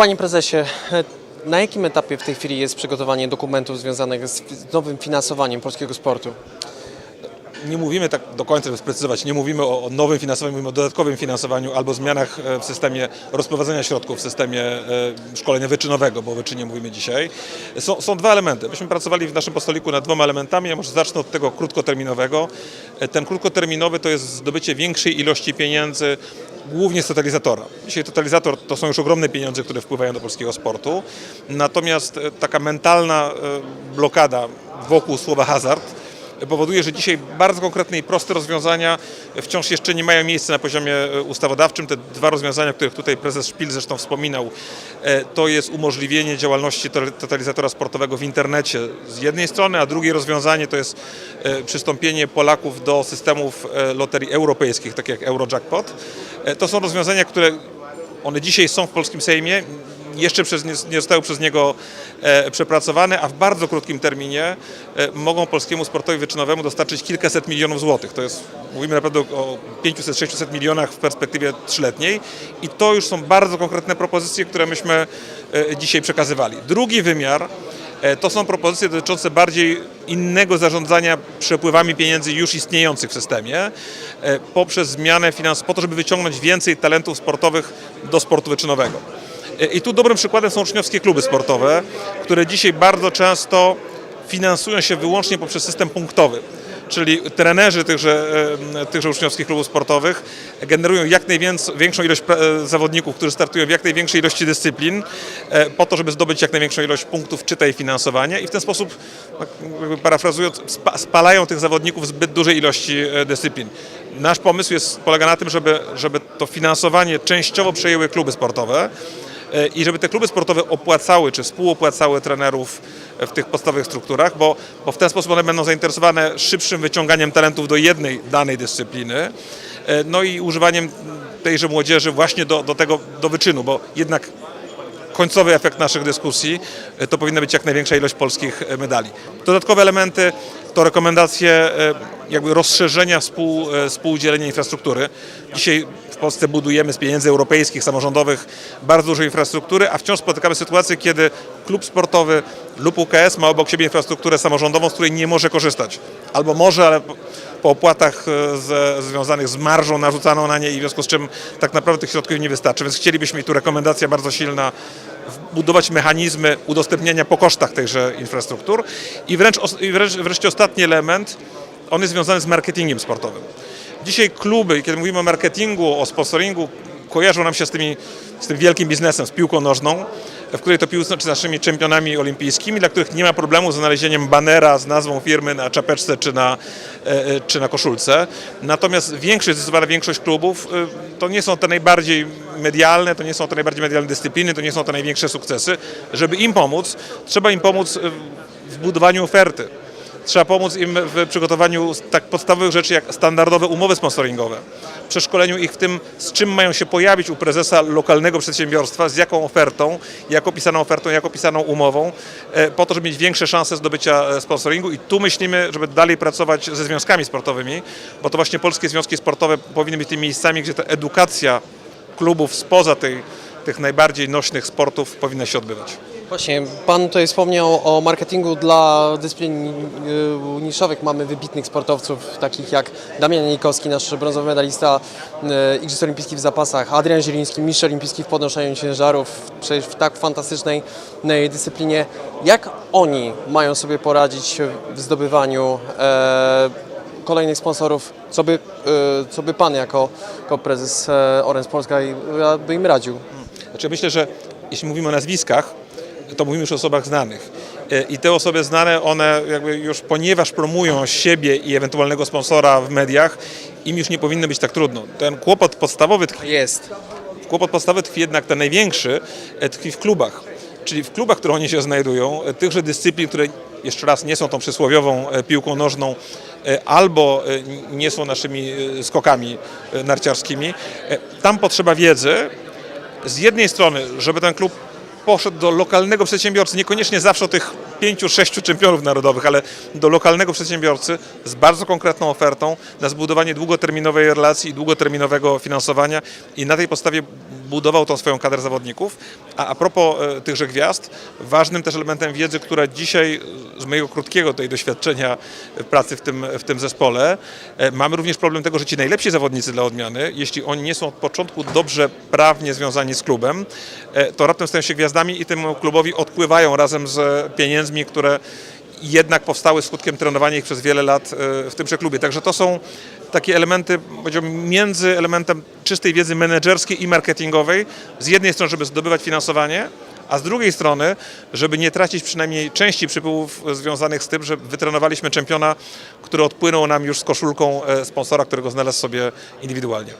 Panie prezesie, na jakim etapie w tej chwili jest przygotowanie dokumentów związanych z nowym finansowaniem polskiego sportu? Nie mówimy tak do końca, żeby sprecyzować, nie mówimy o, nowym finansowaniu, mówimy o dodatkowym finansowaniu albo zmianach e, w systemie rozprowadzania środków, w systemie e, szkolenia wyczynowego, bo o wyczynie mówimy dzisiaj. Są, są dwa elementy. Myśmy pracowali w naszym postoliku nad dwoma elementami. Ja może zacznę od tego krótkoterminowego. E, Ten krótkoterminowy to jest zdobycie większej ilości pieniędzy głównie z totalizatora. Dzisiaj totalizator to są już ogromne pieniądze, które wpływają do polskiego sportu. Natomiast taka mentalna blokada wokół słowa hazard powoduje, że dzisiaj bardzo konkretne i proste rozwiązania wciąż jeszcze nie mają miejsca na poziomie e, ustawodawczym. Te dwa rozwiązania, o których tutaj prezes Szpil zresztą wspominał, e, to jest umożliwienie działalności to- totalizatora sportowego w internecie z jednej strony, a drugie rozwiązanie to jest e, przystąpienie Polaków do systemów loterii europejskich, takich jak Eurojackpot. To są rozwiązania, które one dzisiaj są w polskim Sejmie, jeszcze przez, nie, zostały przez niego e, przepracowane, a w bardzo krótkim terminie e, mogą polskiemu sportowi wyczynowemu dostarczyć kilkaset milionów złotych. To jest, mówimy naprawdę o 500-600 milionach w perspektywie trzyletniej i to już są bardzo konkretne propozycje, które myśmy e, dzisiaj przekazywali. Drugi wymiar E, To są propozycje dotyczące bardziej innego zarządzania przepływami pieniędzy już istniejących w systemie e, poprzez zmianę finansów, po to, żeby wyciągnąć więcej talentów sportowych do sportu wyczynowego. I tu dobrym przykładem są uczniowskie kluby sportowe, które dzisiaj bardzo często finansują się wyłącznie poprzez system punktowy. Czyli trenerzy tychże, tychże uczniowskich klubów sportowych generują jak największą ilość e, zawodników, którzy startują w jak największej ilości dyscyplin, e, po to, żeby zdobyć jak największą ilość punktów, czytaj finansowania i w ten sposób, tak parafrazując, spa- spalają tych zawodników zbyt dużej ilości e, dyscyplin. Nasz pomysł jest, polega na tym, żeby, żeby to finansowanie częściowo przejęły kluby sportowe, i żeby te kluby sportowe opłacały czy współopłacały trenerów w tych podstawowych strukturach, bo, bo w ten sposób one będą zainteresowane szybszym wyciąganiem talentów do jednej danej dyscypliny, e, no i używaniem tejże młodzieży właśnie do, do tego, do wyczynu, bo jednak końcowy efekt naszych dyskusji e, to powinna być jak największa ilość polskich e, medali. Dodatkowe elementy to rekomendacje e, jakby rozszerzenia współ, e, współdzielenia infrastruktury. Dzisiaj Polsce budujemy z pieniędzy europejskich, samorządowych bardzo dużo infrastruktury, a wciąż spotykamy sytuację, kiedy klub sportowy lub UKS ma obok siebie infrastrukturę samorządową, z której nie może korzystać. Albo może, ale po- opłatach e, z, związanych z marżą narzucaną na nie i w związku z czym tak naprawdę tych środków nie wystarczy. Więc chcielibyśmy i tu rekomendacja bardzo silna budować mechanizmy udostępniania po kosztach tychże infrastruktur. I wręcz, i wręcz wreszcie ostatni element, on jest związany z marketingiem sportowym. Dzisiaj kluby, kiedy mówimy o marketingu, o sponsoringu, kojarzą nam się z, tymi, z tym wielkim biznesem, z piłką nożną, w której to piłce czy naszymi czempionami olimpijskimi, dla których nie ma problemu z znalezieniem banera z nazwą firmy na czapeczce czy na, e, e, czy na koszulce. Natomiast większość, zdecydowana większość klubów e, to nie są te najbardziej medialne, to nie są te najbardziej medialne dyscypliny, to nie są te największe sukcesy. Żeby im pomóc, trzeba im pomóc w budowaniu oferty. Trzeba pomóc im w przygotowaniu tak podstawowych rzeczy jak standardowe umowy sponsoringowe, przeszkoleniu ich w tym, z czym mają się pojawić u prezesa lokalnego przedsiębiorstwa, z jaką ofertą, jak opisaną ofertą, jak opisaną umową, e, po to, żeby mieć większe szanse zdobycia e, sponsoringu. I tu myślimy, żeby dalej pracować ze związkami sportowymi, bo to właśnie polskie związki sportowe powinny być tymi miejscami, gdzie ta edukacja klubów spoza tej, tych najbardziej nośnych sportów powinna się odbywać. Właśnie, Pan tutaj wspomniał o marketingu dla dyscyplin y, niszowych. Mamy wybitnych sportowców, takich jak Damian Janikowski, nasz brązowy medalista y, Igrzysk Olimpijskich w zapasach, Adrian Zieliński, mistrz olimpijski w podnoszeniu ciężarów, przecież w tak fantastycznej dyscyplinie. Jak oni mają sobie poradzić w zdobywaniu e, kolejnych sponsorów? Co by, y, co by Pan jako, jako prezes e, Orange Polska by im radził? Znaczy myślę, że jeśli mówimy o nazwiskach, to mówimy już o osobach znanych. E, I te osoby znane, one jakby już ponieważ promują siebie i ewentualnego sponsora w mediach, im już nie powinno być tak trudno. Ten kłopot podstawowy tkwi, Jest. kłopot podstawowy tkwi jednak ten największy, e, tkwi w klubach. Czyli w klubach, które oni się znajdują, e, tychże dyscyplin, które jeszcze raz nie są tą przysłowiową piłką nożną, albo nie są naszymi skokami narciarskimi, tam potrzeba wiedzy, z jednej strony, żeby ten klub poszedł do lokalnego przedsiębiorcy, niekoniecznie zawsze tych pięciu, sześciu czempionów narodowych, ale do lokalnego przedsiębiorcy z bardzo konkretną ofertą na zbudowanie długoterminowej relacji i długoterminowego finansowania i na tej podstawie budował tą swoją kadrę zawodników. A a propos e, tychże gwiazd, ważnym też elementem wiedzy, która dzisiaj z mojego krótkiego tutaj doświadczenia pracy w tym, w tym zespole, e, mamy również problem tego, że ci najlepsi zawodnicy dla odmiany, jeśli oni nie są od początku dobrze prawnie związani z klubem, e, to raptem stają się gwiazdami i temu klubowi odpływają razem z pieniędzmi, które jednak powstały skutkiem trenowania ich przez wiele lat e, w tymże klubie. Także to są takie elementy, powiedziałbym, między elementem czystej wiedzy menedżerskiej i marketingowej. Z jednej strony, żeby zdobywać finansowanie, a z drugiej strony, żeby nie tracić przynajmniej części przypływów związanych z tym, że wytrenowaliśmy czempiona, który odpłynął nam już z koszulką e, sponsora, którego znalazł sobie indywidualnie.